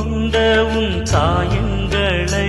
கொண்ட உன் சாயங்களை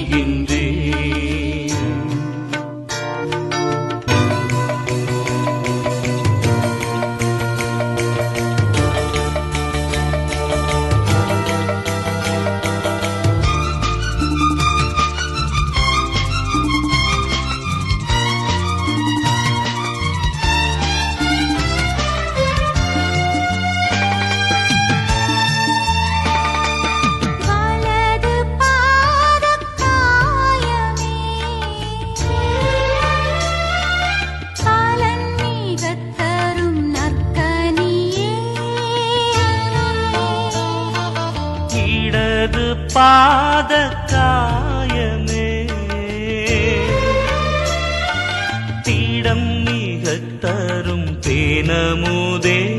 எனது பாத காயமே. தீடம் மிக தரும் தேனமுதே